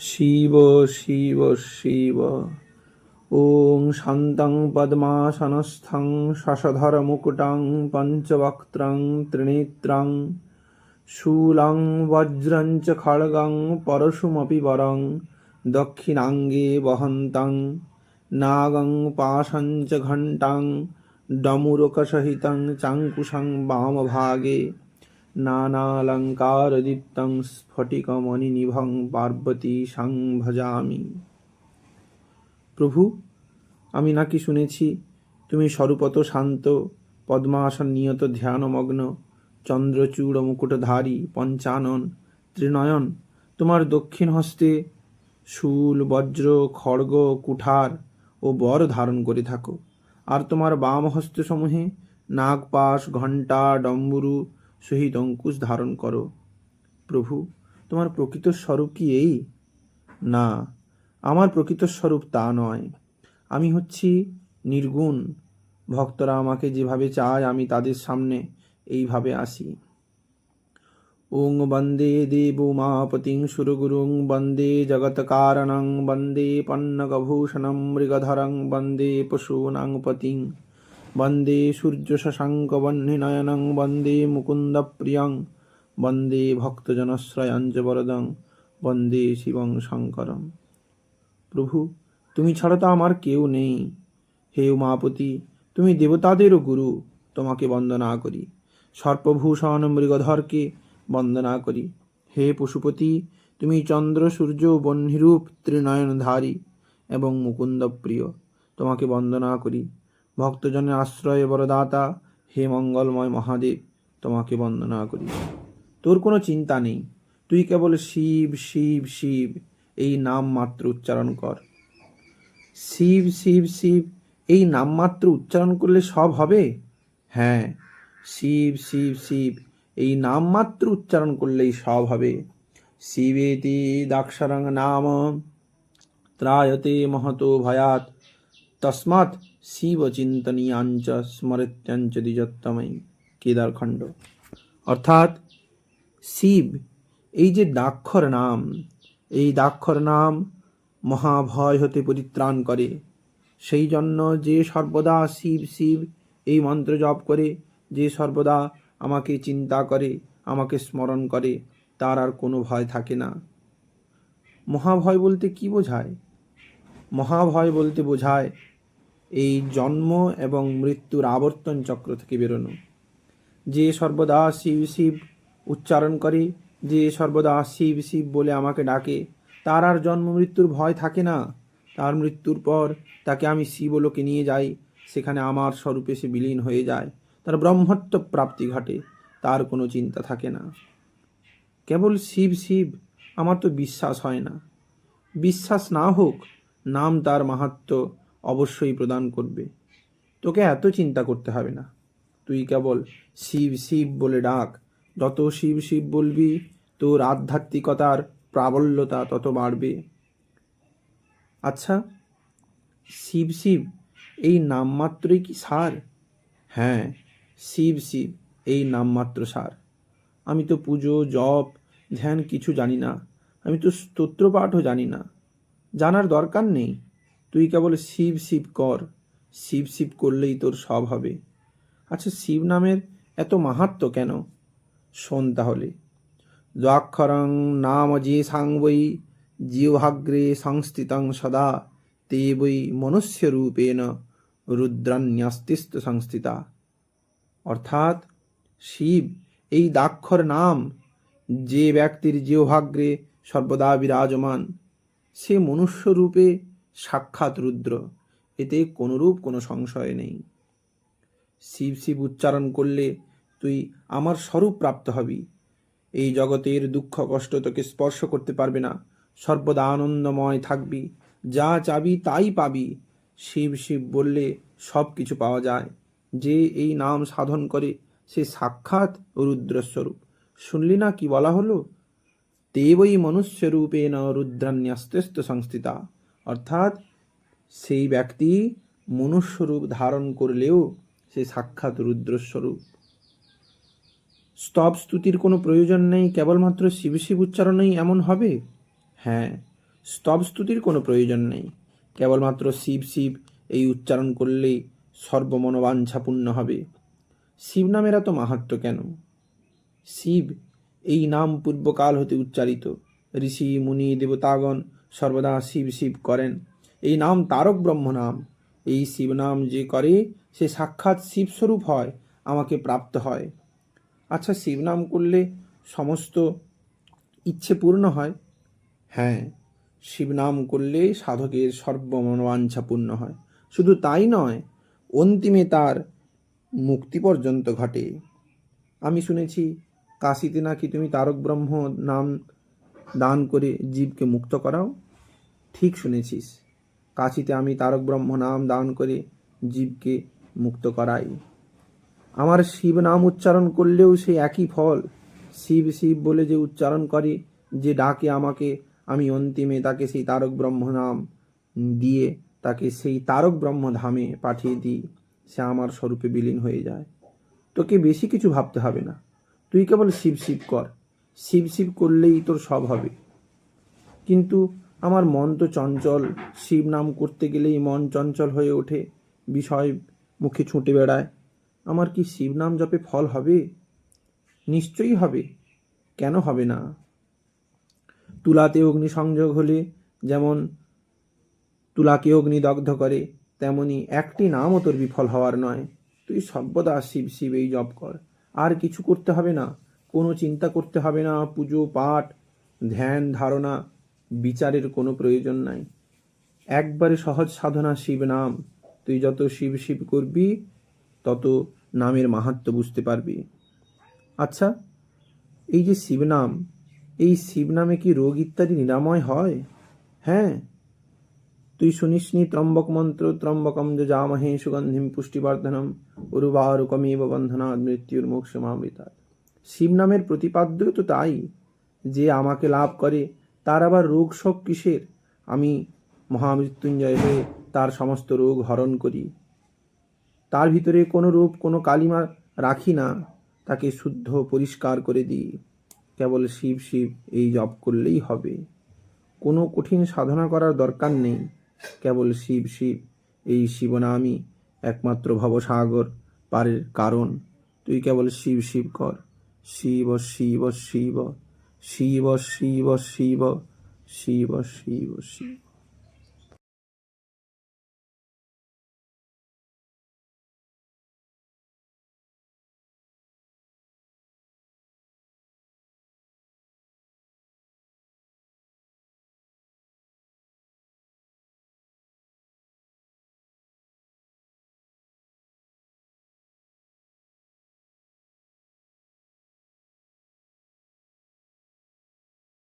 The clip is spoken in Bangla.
শিব শিব শিব ॐ शान्तं पद्मासनस्थं शशधरमुकुटं पञ्चवक्त्रं त्रिनेत्रं शूलं वज्रं च खड्गं परशुमपि वरं दक्षिणाङ्गे वहन्तं नागं पाशं च घण्टां डमुरुकसहितं चाङ्कुशं वामभागे নানালঙ্কারদীপ্তং স্ফটিকমণিনিভং পার্বতী সাং ভজামি। প্রভু, আমি নাকি শুনেছি তুমি স্বরূপত শান্ত পদ্মাসন নিয়ত ধ্যানমগ্ন চন্দ্রচূড় মুকুটধারী পঞ্চানন, ত্রিনয়ন, তোমার দক্ষিণ হস্তে শূল, বজ্র, খড়গ, কুঠার ও বর ধারণ করে থাকো। আর তোমার বাম হস্তসমূহে নাগপাশ, ঘণ্টা, ডম্বুরু সহিত অঙ্কুশ ধারণ করো। প্রভু, তোমার প্রকৃত স্বরূপ কি এই? না, আমার প্রকৃত স্বরূপ তা নয়। আমি হচ্ছি নির্গুণ। ভক্তরা আমাকে যেভাবে চায়, আমি তাদের সামনে এইভাবে আসি। ওং বন্দে দেবুমাপতিং সুরগুরুং, বন্দে জগৎকারণং, বন্দে পন্নগভূষণং মৃগধরং, বন্দে পশূনাং পতিং বন্দে সূর্যশশাঙ্কবহ্নিনয়নং বন্দে মুকুন্দপ্রিয়ং, বন্দে ভক্তজনশ্রয়ঞ্চ বরদং বন্দে শিবং শঙ্করম প্রভু, তুমি ছাড়া তো আমার কেউ নেই। হে উমাপতি, তুমি দেবতাদেরও গুরু, তোমাকে বন্দনা করি। সর্পভূষণ মৃগধরকে বন্দনা করি। হে পশুপতি, তুমি চন্দ্র, সূর্য বহ্নিরূপ ত্রিনয়নধারী এবং মুকুন্দ প্রিয় তোমাকে বন্দনা করি। ভক্তজনের আশ্রয় বরদাতা, হে মঙ্গলময় মহাদেব, তোমাকে বন্দনা করি। তোর কোনো চিন্তা নেই। তুই কেবল শিব শিব শিব, এই নাম মাত্র উচ্চারণ কর। শিব শিব শিব, এই নাম মাত্র উচ্চারণ করলে সব হবে? হ্যাঁ শিব শিব শিব, এই নাম মাত্র উচ্চারণ করলেই সব হবে। শিবেতি দাক্ষরং নাম ত্রায়তে মহতো ভয়াত তস্মাৎ শিব চিন্তনীয়াঞ্চ স্মরত্যাঞ্চ দ্বিজত্তময়ী কেদারখণ্ড। অর্থাৎ শিব, এই যে দাক্ষর নাম, এই দাক্ষর নাম মহাভয় হতে পরিত্রাণ করে। সেই জন্য যে সর্বদা শিব শিব এই মন্ত্র জপ করে, যে সর্বদা আমাকে চিন্তা করে, আমাকে স্মরণ করে, তার আর কোনো ভয় থাকে না। মহাভয় বলতে কি বোঝায়? মহাভয় বলতে বোঝায় এই জন্ম এবং মৃত্যুর আবর্তন চক্র থেকে বেরোনো। যে সর্বদা শিব শিব উচ্চারণ করে, যে সর্বদা শিব শিব বলে আমাকে ডাকে, তার আর জন্ম মৃত্যুর ভয় থাকে না। তার মৃত্যুর পর তাকে আমি শিবলোকে নিয়ে যাই, সেখানে আমার স্বরূপে সে বিলীন হয়ে যায়। তার ব্রহ্মত্ব প্রাপ্তি ঘটে, তার কোনো চিন্তা থাকে না। কেবল শিব শিব, আমার তো বিশ্বাস হয় না। বিশ্বাস না হোক, নাম তার মাহাত্ম অবশ্যই প্রদান করবে। তোকে এত চিন্তা করতে হবে না। তুই কেবল শিব শিব বলে ডাক। যত শিব শিব বলবি, তোর আধ্যাত্মিকতার প্রাবল্যতা তত বাড়বে। আচ্ছা শিব শিব, এই নামমাত্রই কি সার? হ্যাঁ শিব শিব, এই নামমাত্র সার। আমি তো পুজো, জপ, ধ্যান কিছু জানি না। আমি তো স্তোত্র পাঠও জানি না। জানার দরকার নেই। তুই কেবল শিব শিব কর, শিব শিব করলেই তোর সব হবে। আচ্ছা শিব নামের এত মাহাত্ম কেন? শোন তাহলে। দ্বাক্ষরং নাম যে সাংবৈ, জিহ্বাগ্রে সংস্থিতং সদা তে বৈ মনুষ্যরূপেণ রুদ্রান্যাস্তিস্ত সংস্থিতা। অর্থাৎ শিব, এই দাক্ষর নাম, যে ব্যক্তির জিহ্বাগ্রে সর্বদা বিরাজমান, সে মনুষ্যরূপে সাক্ষাৎ রুদ্র। এতে কোনরূপ কোনো সংশয় নেই। শিব শিব উচ্চারণ করলে তুই আমার স্বরূপ প্রাপ্ত হবি। এই জগতের দুঃখ কষ্ট তোকে স্পর্শ করতে পারবে না। সর্বদা আনন্দময় থাকবি। যা চাবি তাই পাবি। শিব শিব বললে সব কিছু পাওয়া যায়। যে এই নাম সাধন করে সে সাক্ষাৎ রুদ্রস্বরূপ শুনলি না কি বলা হলো? দেবই মনুষ্যরূপেণ রুদ্রান্যাস্তেস্ত সংস্থিতা। অর্থাৎ সেই ব্যক্তি মনুষ্যরূপ ধারণ করলেও সে সাক্ষাৎ রুদ্রস্বরূপ। স্তব স্তুতির কোনো প্রয়োজন নেই, কেবলমাত্র শিব শিব উচ্চারণেই এমন হবে? হ্যাঁ স্তব স্তুতির কোনো প্রয়োজন নেই, কেবলমাত্র শিব শিব এই উচ্চারণ করলেই সর্বমনোবাঞ্ছা পূর্ণ হবে। শিব নামের এত মাহাত্ম কেন? শিব এই নাম পূর্বকাল হতে উচ্চারিত। ঋষি, মুনি, দেবতাগণ সর্বদা শিব শিব করেন। এই নাম তারক ব্রহ্ম নাম এই শিব নাম যে করে, সে সাক্ষাৎ শিবস্বরূপ হয়, আমাকে প্রাপ্ত হয়। আচ্ছা শিব নাম করলে সমস্ত ইচ্ছে পূর্ণ হয়? হ্যাঁ শিব নাম করলে সাধকের সর্বমনোবাঞ্ছা পূর্ণ হয়। শুধু তাই নয়, অন্তিমে তার মুক্তি পর্যন্ত ঘটে। আমি শুনেছি, কাশিতে নাকি তুমি তারক ব্রহ্ম নাম দান করে জীবকে মুক্ত করাও। ঠিক শুনেছিস, কাশিতে আমি তারক ব্রহ্ম নাম দান করে জীবকে মুক্ত করাই। আমার শিব নাম উচ্চারণ করলেও সেই একই ফল। শিব শিব বলে যে উচ্চারণ করে, যে ডাকে আমাকে, আমি অন্তিমে তাকে সেই তারক ব্রহ্ম নাম দিয়ে তাকে সেই তারক ব্রহ্ম ধামে পাঠিয়ে দিই। সে আমার স্বরূপে বিলীন হয়ে যায়। তোকে বেশি কিছু ভাবতে হবে না। তুই কেবল শিব শিব কর। শিব শিব করলেই তোর সব হবে। কিন্তু আমার মন তো চঞ্চল, শিব নাম করতে গেলেই মন চঞ্চল হয়ে ওঠে, বিষয় মুখে ছুটে বেড়ায়। আমার কি শিব নাম জপে ফল হবে? নিশ্চয়ই হবে, কেন হবে না? তুলাতে অগ্নি সংযোগ হলে যেমন তুলাকে অগ্নি দগ্ধ করে, তেমনি একটি নামও তোর বিফল হওয়ার নয়। তুই সর্বদা শিব শিব এই জপ কর, আর কিছু করতে হবে না। কোনো চিন্তা করতে হবে না, পুজো, পাঠ, ধ্যান, ধারণা, বিচারের কোনো প্রয়োজন নাই। একবারে সহজ সাধনা শিব নাম। তুই যত শিব শিব করবি, তত নামের মাহাত্ম বুঝতে পারবি। আচ্ছা এই যে শিবনাম এই শিবনামে কি রোগ ইত্যাদি নিরাময় হয়? হ্যাঁ। তুই শুনিসনি ত্রম্বক মন্ত্র, ত্রম্বকম যজামহে সুগন্ধিম পুষ্টিবর্ধনম উর্বারুকমেব বন্ধনা মৃত্যুর মোক্ষমামৃতা শিব নামের প্রতিপাদ্য তো তাই, যে আমাকে লাভ করে, তার আবার রোগ শোক কিসের? আমি মহামৃত্যুঞ্জয় হয়ে তার সমস্ত রোগ হরণ করি। তার ভিতরে কোনো রূপ, কোনো কালিমা রাখি না, তাকে শুদ্ধ, পরিষ্কার করে দিই। কেবল শিব শিব এই জপ করলেই হবে। কোনো কঠিন সাধনা করার দরকার নেই। কেবল শিব শিব এই শিবনামই একমাত্র ভবসাগর পারের কারণ। তুই কেবল শিব শিব কর। শিব শিব শিব শিব শিব শিব শিব শিব শিব।